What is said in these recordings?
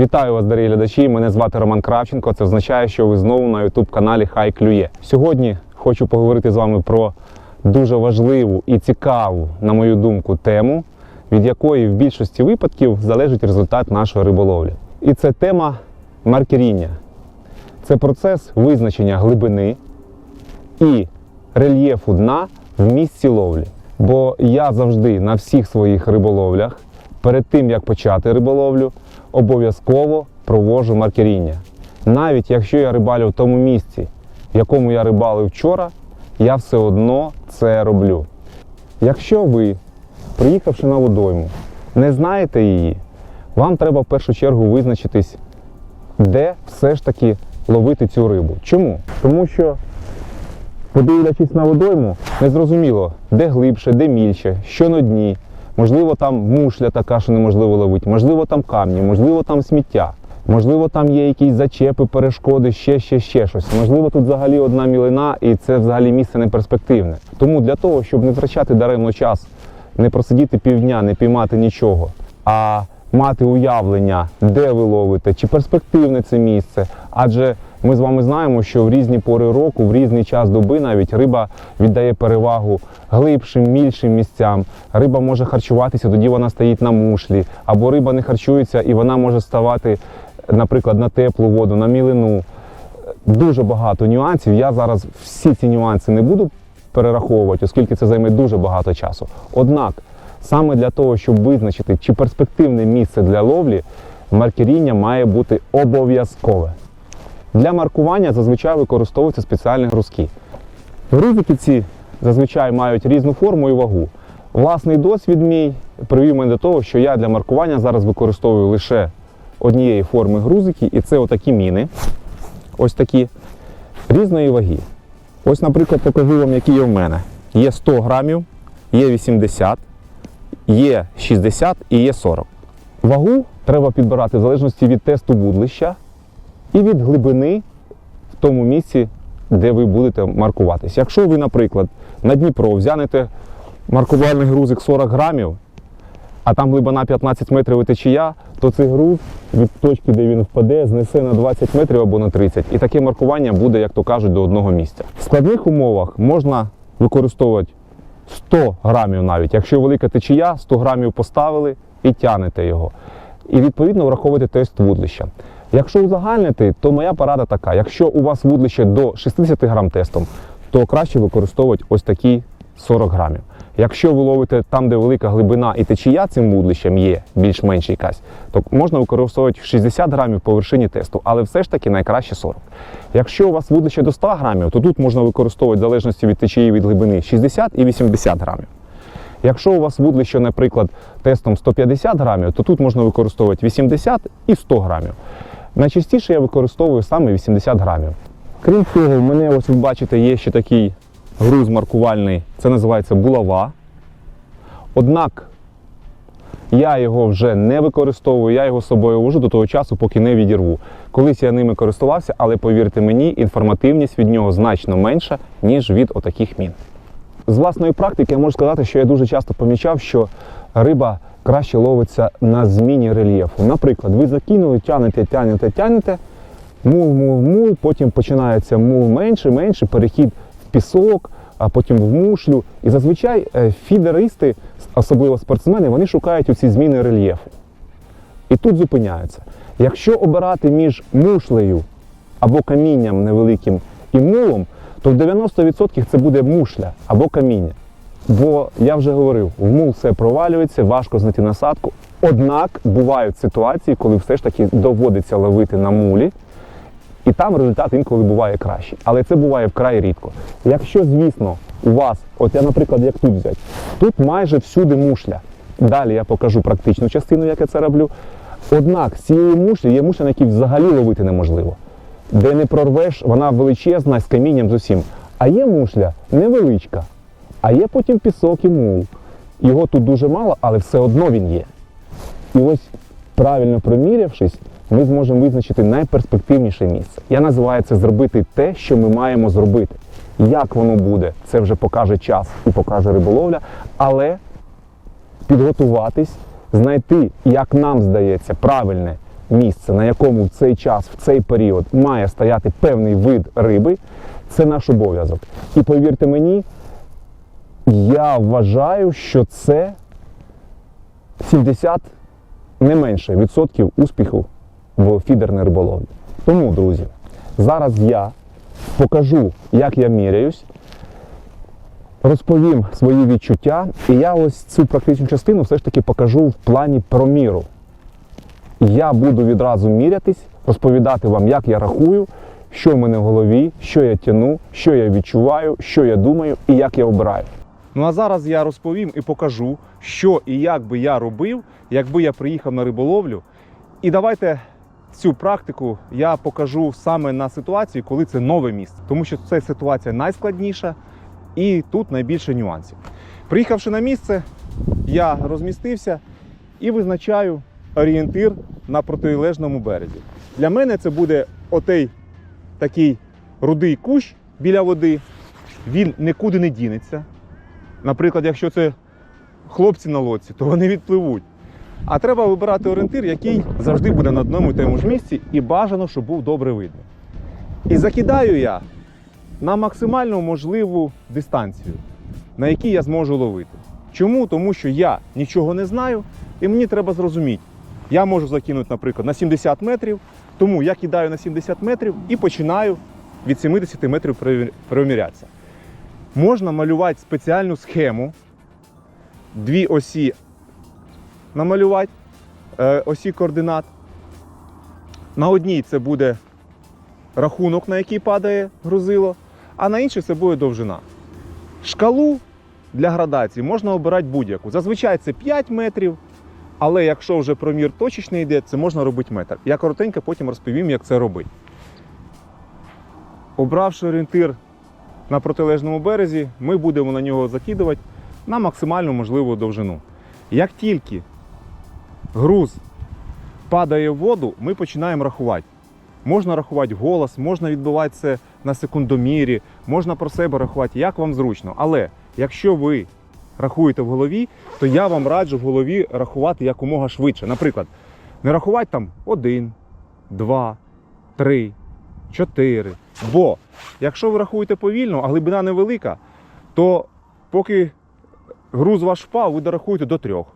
Вітаю вас, дорогі глядачі. Мене звати Роман Кравченко. Це означає, що ви знову на youtube каналі Хай Клює. Сьогодні хочу поговорити з вами про дуже важливу і цікаву, на мою думку, тему, від якої в більшості випадків залежить результат нашої риболовлі. І це тема маркеріння. Це процес визначення глибини і рельєфу дна в місці ловлі. Бо я завжди на всіх своїх риболовлях, перед тим як почати риболовлю, обов'язково проводжу маркеріння. Навіть якщо я рибалю в тому місці, в якому я рибалив вчора, я все одно це роблю. Якщо ви, приїхавши на водойму, не знаєте її, вам треба в першу чергу визначитись, де все ж таки ловити цю рибу. Чому? Тому що подивлячись на водойму, незрозуміло, де глибше, де мільше, що на дні. Можливо, там мушля така, що неможливо ловити, можливо, там камні, можливо, там сміття, можливо, там є якісь зачепи, перешкоди, ще, ще, ще щось. Можливо, тут взагалі одна мілина і це взагалі місце не перспективне. Тому для того, щоб не втрачати даремно час, не просидіти півдня, не піймати нічого, а мати уявлення, де ви ловите, чи перспективне це місце. Адже ми з вами знаємо, що в різні пори року, в різний час доби навіть риба віддає перевагу глибшим, мільшим місцям. Риба може харчуватися, тоді вона стоїть на мушлі, або риба не харчується і вона може ставати, наприклад, на теплу воду, на мілину. Дуже багато нюансів. Я зараз всі ці нюанси не буду перераховувати, оскільки це займе дуже багато часу. Однак, саме для того, щоб визначити, чи перспективне місце для ловлі, маркеріння має бути обов'язкове. Для маркування зазвичай використовуються спеціальні грузки. Грузики ці зазвичай мають різну форму і вагу. Власний досвід мій привів мене до того, що я для маркування зараз використовую лише однієї форми грузики, і це отакі міни. Ось такі різної ваги. Ось, наприклад, покажу вам, які є в мене. Є 100 грамів, є 80, є 60 і є 40. Вагу треба підбирати в залежності від тесту вудлища і від глибини в тому місці, де ви будете маркуватись. Якщо ви, наприклад, на Дніпро взянете маркувальний грузик 40 грамів, а там глибина 15 метрів і течія, то цей груз від точки, де він впаде, знесе на 20 метрів або на 30. І таке маркування буде, як то кажуть, до одного місця. В складних умовах можна використовувати 100 грамів навіть. Якщо велика течія, 100 грамів поставили і тянете його. І відповідно враховуєте тест вудлища. Якщо узагальнити, то моя порада така: якщо у вас вудлище до 60 грам тестом, то краще використовувати ось такі 40 грамів. Якщо ви ловите там, де велика глибина і течія цим вудлищем є більш-менш якась, то можна використовувати 60 грамів по вершині тесту, але все ж таки найкраще 40. Якщо у вас вудлище до 100 грамів, то тут можна використовувати в залежності від течії від глибини 60 і 80 грамів. Якщо у вас вудлище, наприклад, тестом 150 грамів, то тут можна використовувати 80 і 100 грамів. Найчастіше я використовую саме 80 грамів. Крім цього, в мене, ось ви бачите, є ще такий груз маркувальний, це називається булава. Однак я його вже не використовую, я його з собою вожу до того часу, поки не відірву. Колись я ними користувався, але повірте мені, інформативність від нього значно менша, ніж від отаких мін. З власної практики я можу сказати, що я дуже часто помічав, що риба краще ловиться на зміні рельєфу. Наприклад, ви закинули, тянете, тянете, тянете, мул, мул, мул, потім починається мул менше, менше, перехід в пісок, а потім в мушлю. І зазвичай е, фідеристи, особливо спортсмени, вони шукають ці зміни рельєфу. І тут зупиняються. Якщо обирати між мушлею або камінням невеликим і мулом, то в 90% це буде мушля або каміння. Бо я вже говорив, в мул все провалюється, важко знайти насадку. Однак бувають ситуації, коли все ж таки доводиться ловити на мулі, і там результат інколи буває кращий. Але це буває вкрай рідко. Якщо, звісно, у вас, от я, наприклад, як тут взяти, тут майже всюди мушля. Далі я покажу практичну частину, як я це роблю. Однак з цієї мушлі є мушля, на якій взагалі ловити неможливо. Де не прорвеш, вона величезна з камінням з усім. А є мушля невеличка, а є потім пісок і мул. Його тут дуже мало, але все одно він є. І ось правильно промірявшись, ми зможемо визначити найперспективніше місце. Я називаю це зробити те, що ми маємо зробити. Як воно буде, це вже покаже час і покаже риболовля, але підготуватись, знайти, як нам здається, правильне місце, на якому в цей час, в цей період має стояти певний вид риби, це наш обов'язок. І повірте мені, я вважаю, що це 70 не менше відсотків успіху в фідерній риболовлі. Тому, друзі, зараз я покажу, як я міряюсь, розповім свої відчуття, і я ось цю практичну частину все ж таки покажу в плані проміру. Я буду відразу мірятись, розповідати вам, як я рахую, що в мене в голові, що я тяну, що я відчуваю, що я думаю і як я обираю. Ну а зараз я розповім і покажу, що і як би я робив, якби я приїхав на риболовлю. І давайте цю практику я покажу саме на ситуації, коли це нове місце, тому що ця ситуація найскладніша і тут найбільше нюансів. Приїхавши на місце, я розмістився і визначаю орієнтир на протилежному березі. Для мене це буде отей такий рудий кущ біля води. Він нікуди не дінеться. Наприклад, якщо це хлопці на лодці, то вони відпливуть. А треба вибирати орієнтир, який завжди буде на одному і тому ж місці, і бажано, щоб був добре видно. І закидаю я на максимально можливу дистанцію, на якій я зможу ловити. Чому? Тому що я нічого не знаю, і мені треба зрозуміти. Я можу закинути, наприклад, на 70 метрів, тому я кидаю на 70 метрів і починаю від 70 метрів перемірятися. Можна малювати спеціальну схему, дві осі намалювати, е, осі координат. На одній це буде рахунок, на який падає грузило, а на іншій це буде довжина. Шкалу для градації можна обирати будь-яку. Зазвичай це 5 метрів, але якщо вже промір точечний йде, це можна робити метр. Я коротенько потім розповім, як це робити. Обравши орієнтир на протилежному березі, ми будемо на нього закидувати на максимальну можливу довжину. Як тільки груз падає в воду, ми починаємо рахувати. Можна рахувати голос, можна відбивати це на секундомірі, можна про себе рахувати, як вам зручно. Але якщо ви рахуєте в голові, то я вам раджу в голові рахувати якомога швидше. Наприклад, не рахувати там 1, 2, 3, 4. Бо якщо ви рахуєте повільно, а глибина невелика, то поки груз ваш впав, ви дорахуєте до трьох.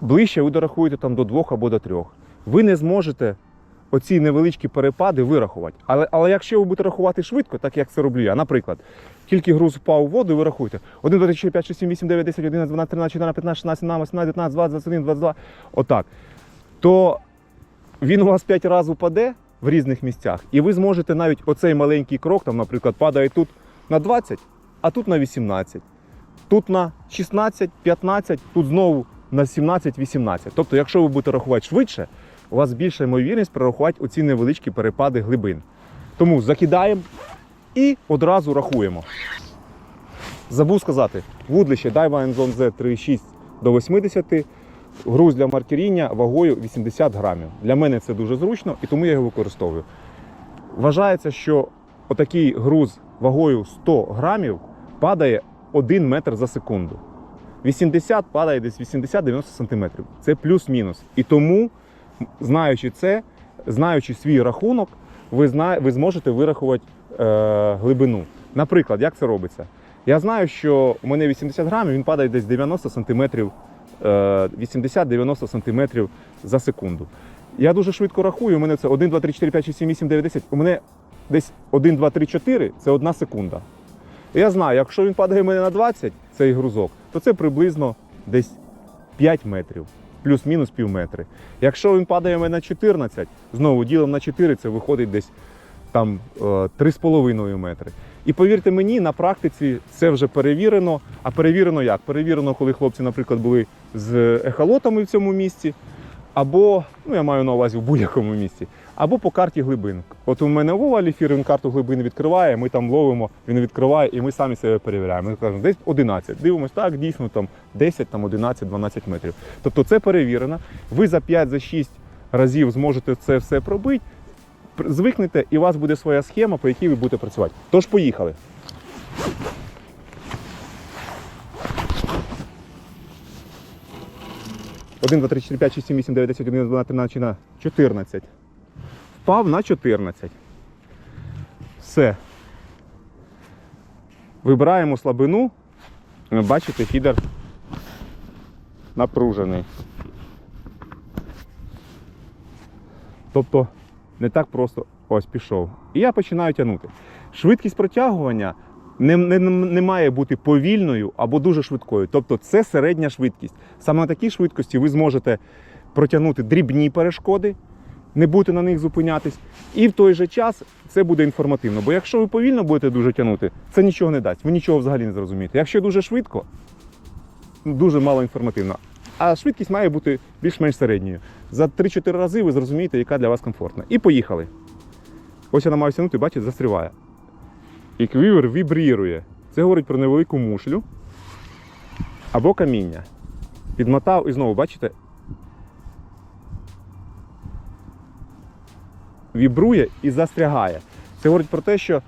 Ближче ви дорахуєте там до двох або до трьох. Ви не зможете оці невеличкі перепади вирахувати. Але, але якщо ви будете рахувати швидко, так як це роблю я, наприклад, тільки груз впав у воду, ви рахуєте 1, 2, 3, 4, 5, 6, 7, 8, 9, 10, 11, 12, 13, 14, 15, 16, 17, 18, 19, 20, 21, 22, отак. То він у вас 5 разів упаде в різних місцях, і ви зможете навіть оцей маленький крок, там, наприклад, падає тут на 20, а тут на 18. Тут на 16, 15, тут знову на 17-18. Тобто, якщо ви будете рахувати швидше, у вас більша ймовірність прорахувати оці невеличкі перепади глибин. Тому закидаємо і одразу рахуємо. Забув сказати, вудлище Daiwa Enzone Z 3,6 до 80, груз для маркеріння вагою 80 грамів. Для мене це дуже зручно і тому я його використовую. Вважається, що отакий груз вагою 100 грамів падає 1 метр за секунду. 80 падає десь 80-90 сантиметрів. Це плюс-мінус. І тому, знаючи це, знаючи свій рахунок, ви, зна... ви зможете вирахувати е, глибину. Наприклад, як це робиться? Я знаю, що у мене 80 грамів, він падає десь 90 сантиметрів, 80-90 сантиметрів за секунду. Я дуже швидко рахую, у мене це 1, 2, 3, 4, 5, 6, 7, 8, 9, 10. У мене десь 1, 2, 3, 4 це одна секунда. Я знаю, якщо він падає мене на 20, цей грузок, то це приблизно десь 5 метрів, плюс-мінус пів метри. Якщо він падає мене на 14, знову ділом на 4, це виходить десь там е, 3,5 метри. І повірте мені, на практиці це вже перевірено. А перевірено як? Перевірено, коли хлопці, наприклад, були з ехолотами в цьому місці, або, ну я маю на увазі в будь-якому місці, або по карті глибин. От у мене Вова Аліфір, він карту глибини відкриває, ми там ловимо, він відкриває, і ми самі себе перевіряємо. Ми кажемо, десь 11. Дивимось, так, дійсно там 10, там 11, 12 метрів. Тобто це перевірено. Ви за 5 за 6 разів зможете це все пробити, пр- звикнете, і у вас буде своя схема, по якій ви будете працювати. Тож поїхали. 1, 2, 3, 4, 5, 6, 7, 8, 9, 10, 11, 12, 13, 14, 14. Впав на 14. Все. Вибираємо слабину. Ви бачите, фідер напружений. Тобто не так просто ось пішов. І я починаю тягнути. Швидкість протягування не, не, не має бути повільною або дуже швидкою. Тобто це середня швидкість. Саме на такій швидкості ви зможете протягнути дрібні перешкоди, не будете на них зупинятись. І в той же час це буде інформативно. Бо якщо ви повільно будете дуже тягнути, це нічого не дасть. Ви нічого взагалі не зрозумієте. Якщо дуже швидко, дуже мало інформативно. А швидкість має бути більш-менш середньою. За 3-4 рази ви зрозумієте, яка для вас комфортна. І поїхали. Ось я намагаюся тягнути, бачите, застріває. І квівер вібрірує. Це говорить про невелику мушлю або каміння. Підмотав і знову, бачите, вібрує і застрягає. Це говорить про те, що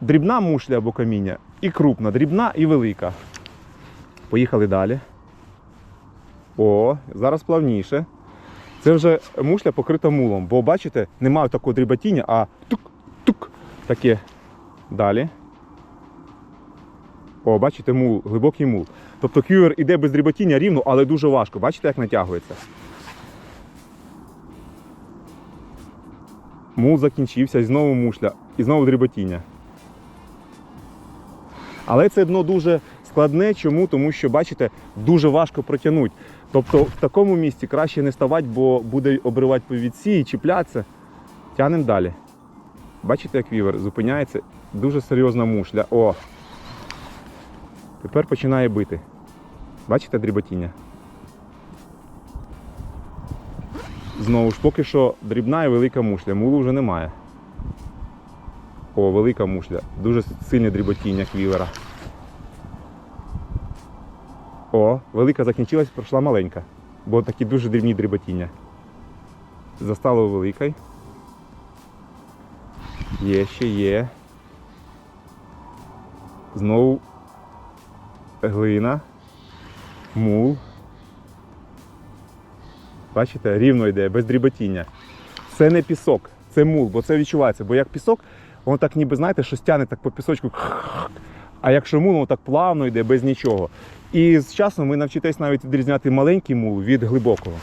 дрібна мушля або каміння і крупна, дрібна і велика. Поїхали далі. О, зараз плавніше. Це вже мушля покрита мулом, бо бачите, немає такого дріботіння, а тук-тук таке. Далі. О, бачите, мул, глибокий мул. Тобто кювер іде без дріботіння рівно, але дуже важко. Бачите, як натягується? Мул закінчився, і знову мушля, і знову дріботіння. Але це дно дуже складне. Чому? Тому що, бачите, дуже важко протягнути. Тобто в такому місці краще не ставати, бо буде обривати повідці і чіплятися. Тянемо далі. Бачите, як вівер зупиняється. Дуже серйозна мушля. О! Тепер починає бити. Бачите дріботіння? Знову ж поки що дрібна і велика мушля. Мулу вже немає. О, велика мушля. Дуже сильне дріботіння квівера. О, велика закінчилась, пройшла маленька. Бо такі дуже дрібні дріботіння. Застало великою. Є, ще є. Знову глина, мул. Бачите, рівно йде, без дріботіння. Це не пісок, це мул, бо це відчувається. Бо як пісок, воно так ніби, знаєте, щось тягне так по пісочку. А якщо мул, воно так плавно йде, без нічого. І з часом ви навчитесь навіть відрізняти маленький мул від глибокого.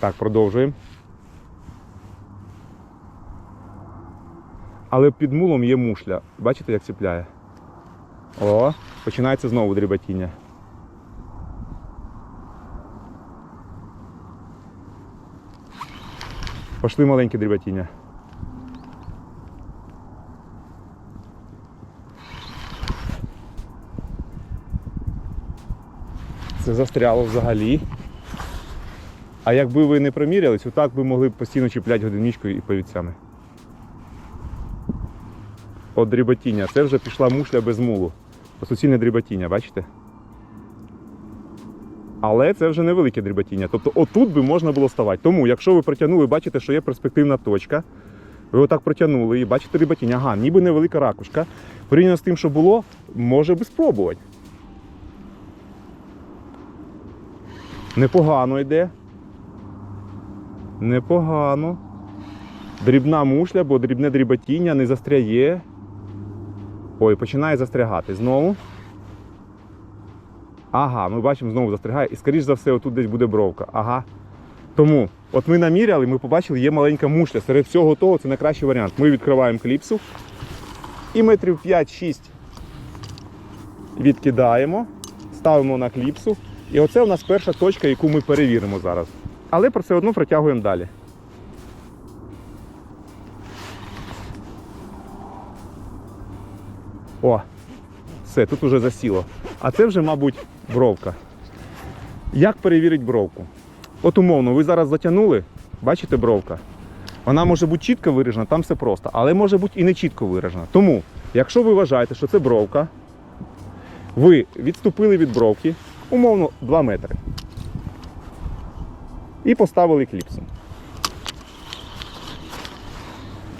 Так, продовжуємо. Але під мулом є мушля. Бачите, як ціпляє? О, починається знову дріботіння. Пошли маленькі дріботіння. Це застряло взагалі. А якби ви не промірялись, отак ви могли б постійно чіпляти годинничкою і повідцями. От дріботіння. Це вже пішла мушля без мулу. Суцільне дріботіння, бачите? Але це вже невелике дріботіння. Тобто отут би можна було ставати. Тому, якщо ви протягнули, бачите, що є перспективна точка. Ви отак протягнули і бачите дріботіння. Ага, ніби невелика ракушка. Порівняно з тим, що було, може би спробувати. Непогано йде. Непогано. Дрібна мушля, бо дрібне дріботіння не застряє. Ой, починає застрягати знову. Ага, ми бачимо, знову застрягає. І скоріш за все, отут десь буде бровка. Ага. Тому, от ми наміряли, ми побачили, є маленька мушля. Серед всього того це найкращий варіант. Ми відкриваємо кліпсу і метрів 5-6 відкидаємо, ставимо на кліпсу. І оце у нас перша точка, яку ми перевіримо зараз. Але про все одно протягуємо далі. О, все, тут уже засіло. А це вже, мабуть, бровка. Як перевірити бровку? От умовно, ви зараз затягнули, бачите бровка? Вона може бути чітко виражена, там все просто, але може бути і не чітко виражена. Тому, якщо ви вважаєте, що це бровка, ви відступили від бровки, умовно 2 метри. І поставили кліпсу.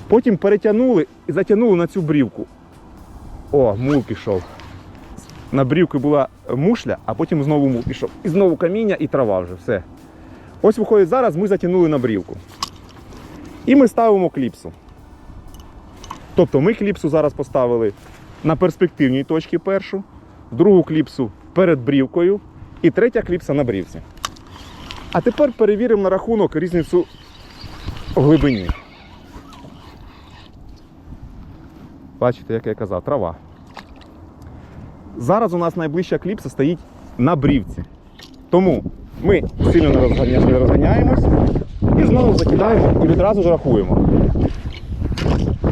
Потім перетягнули і затягнули на цю брівку. О, мул пішов. На брівки була мушля, а потім знову мул пішов. І знову каміння і трава вже. Все. Ось виходить, зараз ми затягнули на брівку. І ми ставимо кліпсу. Тобто ми кліпсу зараз поставили на перспективній точці першу, другу кліпсу перед брівкою і третя кліпса на брівці. А тепер перевіримо на рахунок різницю в глибині. Бачите, як я казав, трава. Зараз у нас найближча кліпса стоїть на брівці. Тому ми сильно не розганя- не розганяємось і знову закидаємо і відразу ж рахуємо.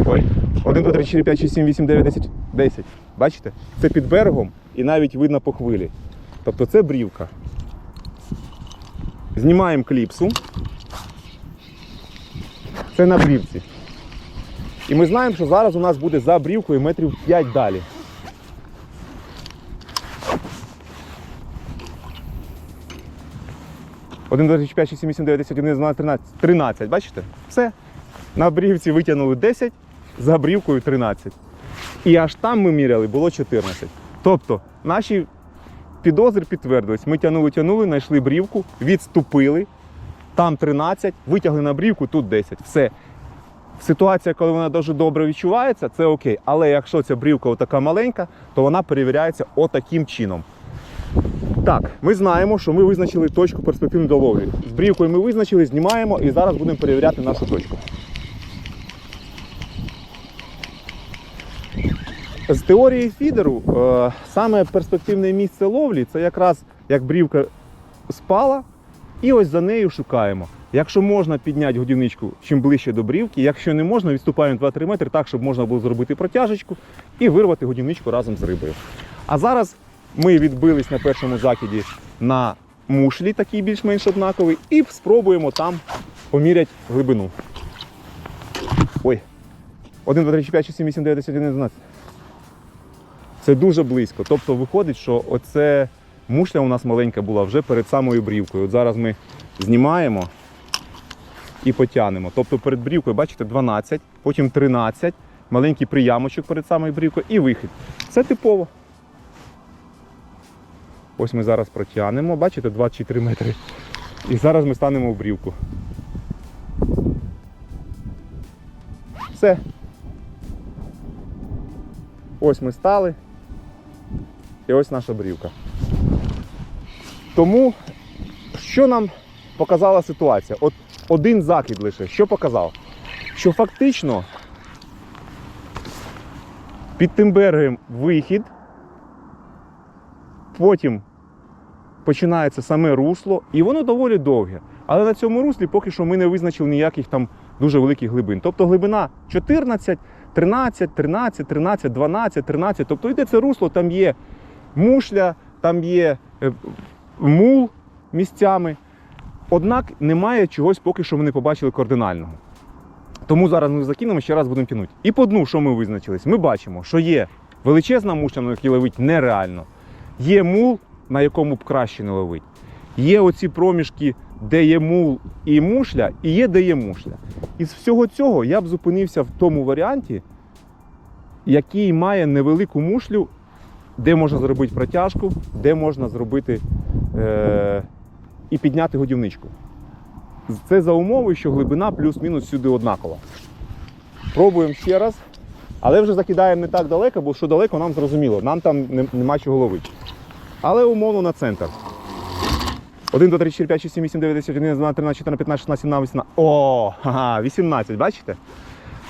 Ой. 1, 2, 3, 4, 5, 6, 7, 8, 9, 10. 10. Бачите? Це під берегом і навіть видно по хвилі. Тобто це брівка. Знімаємо кліпсу. Це на брівці. І ми знаємо, що зараз у нас буде за брівкою метрів 5 далі. Один, два, три, чотири, п'ять, шість, сім, вісім, дев'ять, десять, один, дванадцять, тринадцять. Тринадцять, бачите? Все. На брівці витягнули 10, за брівкою 13. І аж там ми міряли, було 14. Тобто наші підозри підтвердились. Ми тягнули, тягнули, знайшли брівку, відступили. Там 13, витягли на брівку, тут 10. Все. Ситуація, коли вона дуже добре відчувається, це окей. Але якщо ця брівка така маленька, то вона перевіряється отаким чином. Так, ми знаємо, що ми визначили точку перспективної дологи. З брівкою ми визначили, знімаємо і зараз будемо перевіряти нашу точку. З теорії фідеру е, саме перспективне місце ловлі це якраз як брівка спала, і ось за нею шукаємо. Якщо можна підняти годівничку чим ближче до брівки, якщо не можна, відступаємо 2-3 метри так, щоб можна було зробити протяжечку і вирвати годівничку разом з рибою. А зараз ми відбились на першому закиді на мушлі, такий більш-менш однаковий, і спробуємо там поміряти глибину. Ой. 1, 2, 3, 4, 5, 6, 7, 8, 9, 10, 11, 12. Це дуже близько. Тобто виходить, що оце мушля у нас маленька була вже перед самою брівкою. От зараз ми знімаємо і потягнемо. Тобто перед брівкою, бачите, 12, потім 13, маленький приямочок перед самою брівкою і вихід. Це типово. Ось ми зараз протягнемо, бачите, 2 чи 3 метри. І зараз ми станемо в брівку. Все. Ось ми стали. І ось наша брівка. Тому, що нам показала ситуація? От один закид лише, що показав? Що фактично під тим берегом вихід, потім починається саме русло, і воно доволі довге. Але на цьому руслі поки що ми не визначили ніяких там дуже великих глибин. Тобто глибина 14, 13, 13, 13, 12, 13. Тобто йде це русло, там є мушля, там є е, мул місцями. Однак немає чогось поки що ми не побачили кардинального. Тому зараз ми закинемо, ще раз будемо тягнути. І по дну, що ми визначились? Ми бачимо, що є величезна мушля, на якій ловить нереально. Є мул, на якому б краще не ловить. Є оці проміжки, де є мул і мушля, і є де є мушля. Із всього цього я б зупинився в тому варіанті, який має невелику мушлю, де можна зробити протяжку, де можна зробити е- і підняти годівничку. Це за умови, що глибина плюс-мінус сюди однакова. Пробуємо ще раз. Але вже закидаємо не так далеко, бо що далеко нам зрозуміло, нам там нема чого ловити. Але умовно на центр. 1, 2, 3, 4, 5, 6, 7, 8, 9, 10, 11, 12, 13, 14, 15, 16, 17, 18. О, ага, 18, бачите?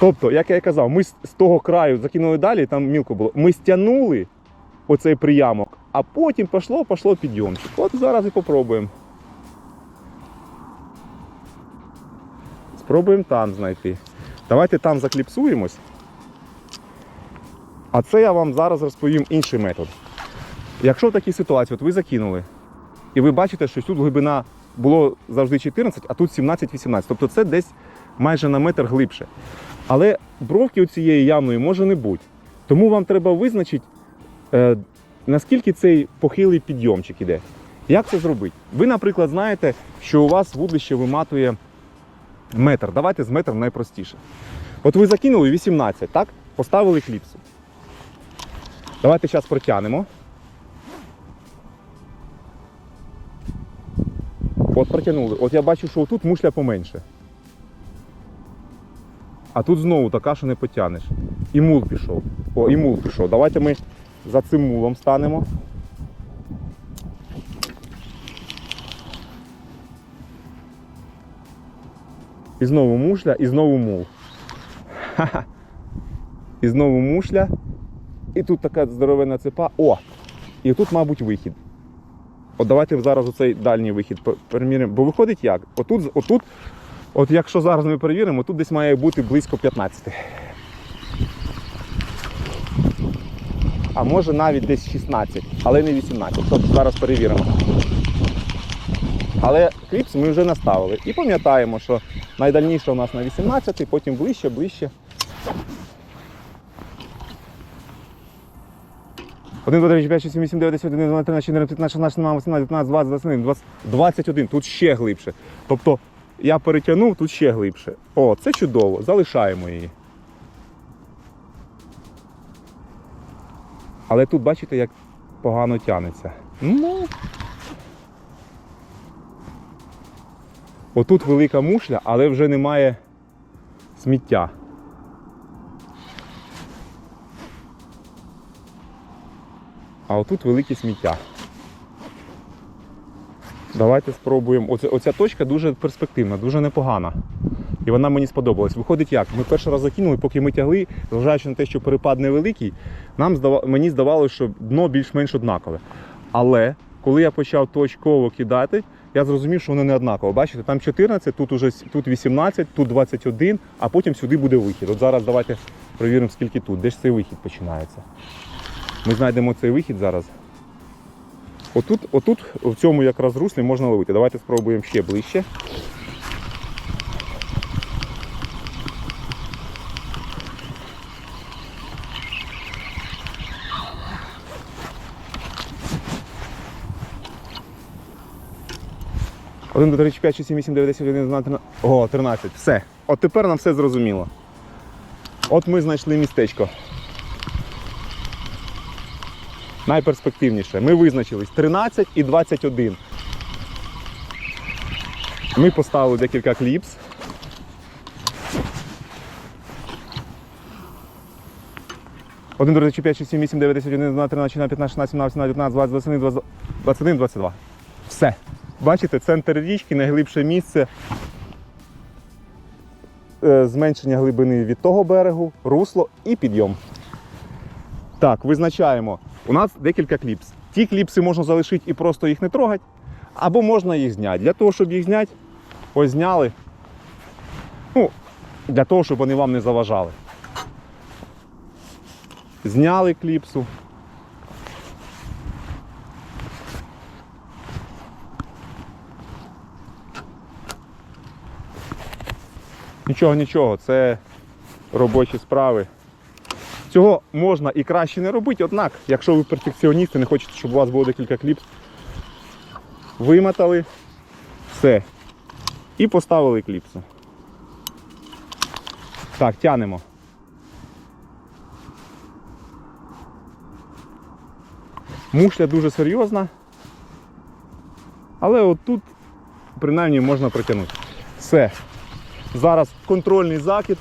Тобто, як я і казав, ми з того краю закинули далі, там мілко було. Ми стягнули оцей приямок, а потім пішло, пішло підйомчик. От зараз і попробуємо. Спробуємо там знайти. Давайте там закліпсуємось. А це я вам зараз розповім інший метод. Якщо в такій ситуації, от ви закинули, і ви бачите, що тут глибина було завжди 14, а тут 17-18. Тобто це десь майже на метр глибше. Але бровки у цієї явної може не бути. Тому вам треба визначити, е, наскільки цей похилий підйомчик іде. Як це зробити? Ви, наприклад, знаєте, що у вас вудлище виматує метр. Давайте з метром найпростіше. От ви закинули 18, так? Поставили кліпсу. Давайте зараз протягнемо. От протягнули. От я бачу, що тут мушля поменше. А тут знову така, що не потягнеш. І мул пішов. О, і мул пішов. Давайте ми за цим мулом станемо. І знову мушля, і знову мул. Ха-ха. І знову мушля. І тут така здоровенна цепа. О! І тут, мабуть, вихід. От давайте зараз оцей дальній вихід пер- переміряємо. Бо виходить як? Отут, отут, от якщо зараз ми перевіримо, тут десь має бути близько 15. А може навіть десь 16, але не 18. Тобто зараз перевіримо. Але кліпс ми вже наставили. І пам'ятаємо, що найдальніше у нас на 18, потім ближче, ближче. 1, 2, 3, 4, 5, 6, 7, 8, 9, 10, 11, 12, 13, 14, 15, 16, 17, 18, 19, 20, 21, 20, 21. Тут ще глибше. Тобто я перетягнув, тут ще глибше. О, це чудово. Залишаємо її. Але тут бачите, як погано тянеться. Ну. Отут велика мушля, але вже немає сміття. А отут велике сміття. Давайте спробуємо. Оце, оця точка дуже перспективна, дуже непогана. І вона мені сподобалась. Виходить як? Ми перший раз закинули, поки ми тягли, зважаючи на те, що перепад невеликий, нам здава... мені здавалося, що дно більш-менш однакове. Але коли я почав точково кидати, я зрозумів, що воно не однаково. Бачите, там 14, тут уже тут 18, тут 21, а потім сюди буде вихід. От зараз давайте перевіримо, скільки тут. Де ж цей вихід починається. Ми знайдемо цей вихід зараз. Отут, отут в цьому якраз руслі можна ловити. Давайте спробуємо ще ближче. Один, два, три, чотири, п'ять, шість, сім, вісім, дев'ять, десять, один, два, тринадцять. О, 13. Все. От тепер нам все зрозуміло. От ми знайшли містечко. Найперспективніше. Ми визначились 13 і 21. Ми поставили декілька кліпс. Один, шість, сім, вісім, дев'ять, десять, один, два, тринадцять, чотирнадцять, п'ятнадцять, шістнадцять, сімнадцять, сімнадцять, дев'ятнадцять, двадцять, двадцять, двадцять один, двадцять два. Все. Бачите, центр річки, найглибше місце. Е, Зменшення глибини від того берегу, русло і підйом. Так, визначаємо. У нас декілька кліпс. Ті кліпси можна залишити і просто їх не трогати, або можна їх зняти. Для того, щоб їх зняти, ось зняли. Ну, для того, щоб вони вам не заважали. Зняли кліпсу. Нічого, нічого, це робочі справи. Цього можна і краще не робити, однак, якщо ви перфекціоністи, не хочете, щоб у вас було декілька кліпс, вимотали все. І поставили кліпсу. Так, тянемо. Мушля дуже серйозна. Але отут принаймні можна протягнути. Все. Зараз контрольний закид.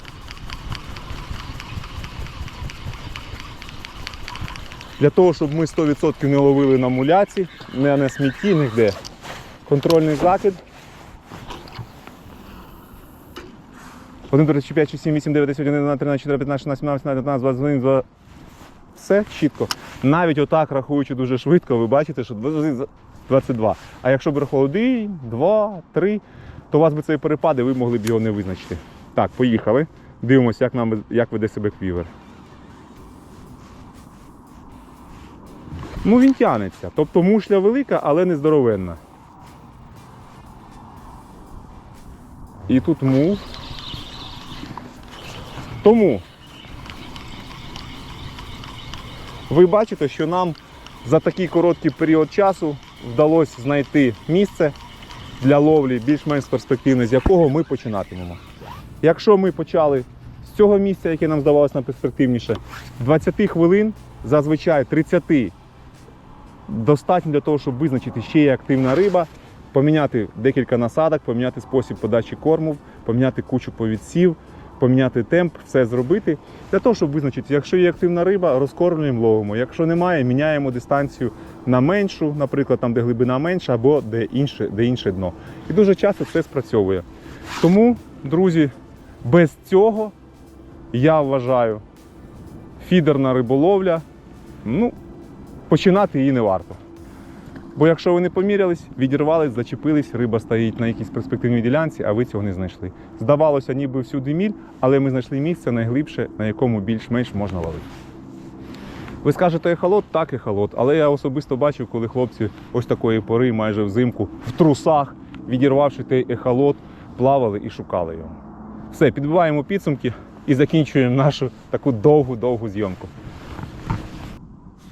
Для того, щоб ми 100% не ловили на муляці, не на смітті, ніде. Контрольний закид. 1, 2, 3, 4, 5, 6, 7, 8, 9, 10, 11, 12, 13, 14, 15, 16, 17, 18, 19, 21, 22. Все чітко. Навіть отак рахуючи дуже швидко, ви бачите, що 22. А якщо б рахував 1, 2, 3, то у вас би цей перепад і ви могли б його не визначити. Так, поїхали. Дивимося, як, нам, як веде себе квівер. Ну він тянеться. Тобто мушля велика, але не здоровенна. І тут мув. Тому ви бачите, що нам за такий короткий період часу вдалося знайти місце для ловлі більш-менш перспективне, з якого ми починатимемо. Якщо ми почали з цього місця, яке нам здавалося найперспективніше, 20 хвилин, зазвичай 30 достатньо для того, щоб визначити, ще є активна риба, поміняти декілька насадок, поміняти спосіб подачі корму, поміняти кучу повідсів, поміняти темп, все зробити для того, щоб визначити, якщо є активна риба, розкормлюємо, ловимо. Якщо немає, міняємо дистанцію на меншу, наприклад, там, де глибина менша, або де інше, де інше дно. І дуже часто це спрацьовує. Тому, друзі, без цього я вважаю, фідерна риболовля, ну, починати її не варто. Бо якщо ви не помірялись, відірвались, зачепились, риба стоїть на якійсь перспективній ділянці, а ви цього не знайшли. Здавалося, ніби всюди міль, але ми знайшли місце найглибше, на якому більш-менш можна ловити. Ви скажете ехолот? Так, ехолот. Але я особисто бачив, коли хлопці ось такої пори, майже взимку, в трусах, відірвавши той ехолот, плавали і шукали його. Все, підбиваємо підсумки і закінчуємо нашу таку довгу-довгу зйомку.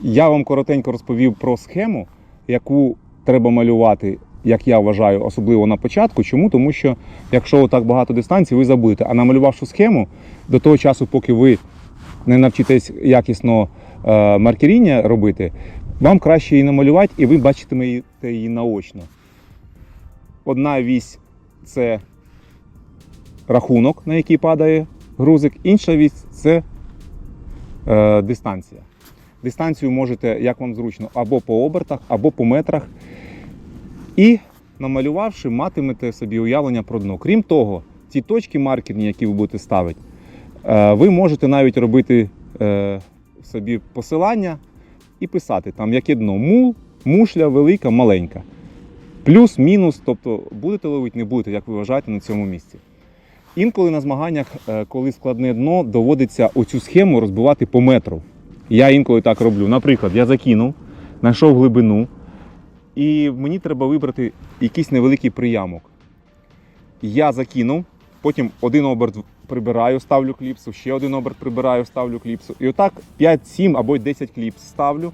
Я вам коротенько розповів про схему, яку треба малювати, як я вважаю, особливо на початку. Чому? Тому що якщо так багато дистанцій, ви забудете. А намалювавши схему, до того часу, поки ви не навчитесь якісно е, маркеріння робити, вам краще її намалювати, і ви бачитимете її наочно. Одна вісь це рахунок, на який падає грузик, інша вісь це е, дистанція. Дистанцію можете, як вам зручно, або по обертах, або по метрах. І намалювавши, матимете собі уявлення про дно. Крім того, ці точки маркерні, які ви будете ставити, е, ви можете навіть робити е, собі посилання і писати там, яке дно. Мул, мушля, велика, маленька. Плюс, мінус, тобто будете ловити, не будете, як ви вважаєте на цьому місці. Інколи на змаганнях, е, коли складне дно, доводиться оцю схему розбивати по метру. Я інколи так роблю. Наприклад, я закинув, знайшов глибину, і мені треба вибрати якийсь невеликий приямок. Я закинув, потім один оберт прибираю, ставлю кліпсу, ще один оберт прибираю, ставлю кліпсу. І отак 5, 7 або 10 кліпс ставлю.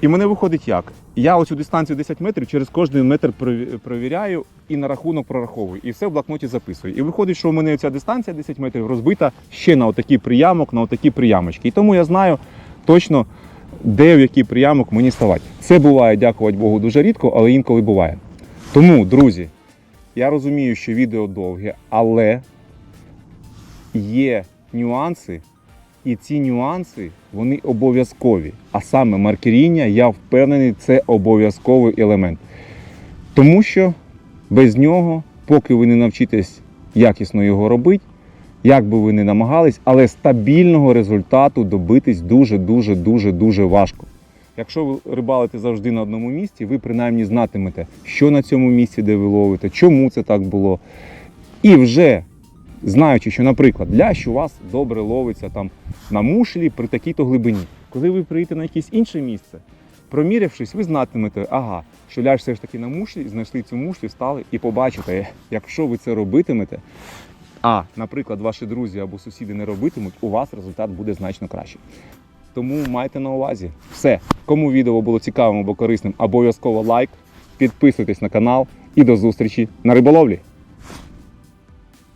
І мене виходить як? Я оцю дистанцію 10 метрів через кожний метр прові- провіряю і на рахунок прораховую. І все в блокноті записую. І виходить, що у мене ця дистанція 10 метрів розбита ще на отакий приямок, на отакі приямочки. І тому я знаю точно, де в який приямок мені ставати. Це буває, дякувати Богу, дуже рідко, але інколи буває. Тому, друзі, я розумію, що відео довге, але є нюанси, і ці нюанси вони обов'язкові. А саме маркеріння, я впевнений, це обов'язковий елемент. Тому що без нього, поки ви не навчитесь якісно його робити, як би ви не намагались, але стабільного результату добитись дуже, дуже, дуже, дуже важко. Якщо ви рибалите завжди на одному місці, ви принаймні знатимете, що на цьому місці, де ви ловите, чому це так було. І вже знаючи, що, наприклад, лящ у вас добре ловиться там на мушлі при такій-то глибині. Коли ви приїдете на якесь інше місце, промірявшись, ви знатимете, ага, що лящ все ж таки на мушлі, знайшли цю мушлю, стали і побачите, якщо ви це робитимете, а, наприклад, ваші друзі або сусіди не робитимуть, у вас результат буде значно кращий. Тому майте на увазі. Все. Кому відео було цікавим або корисним, обов'язково лайк, підписуйтесь на канал і до зустрічі на риболовлі.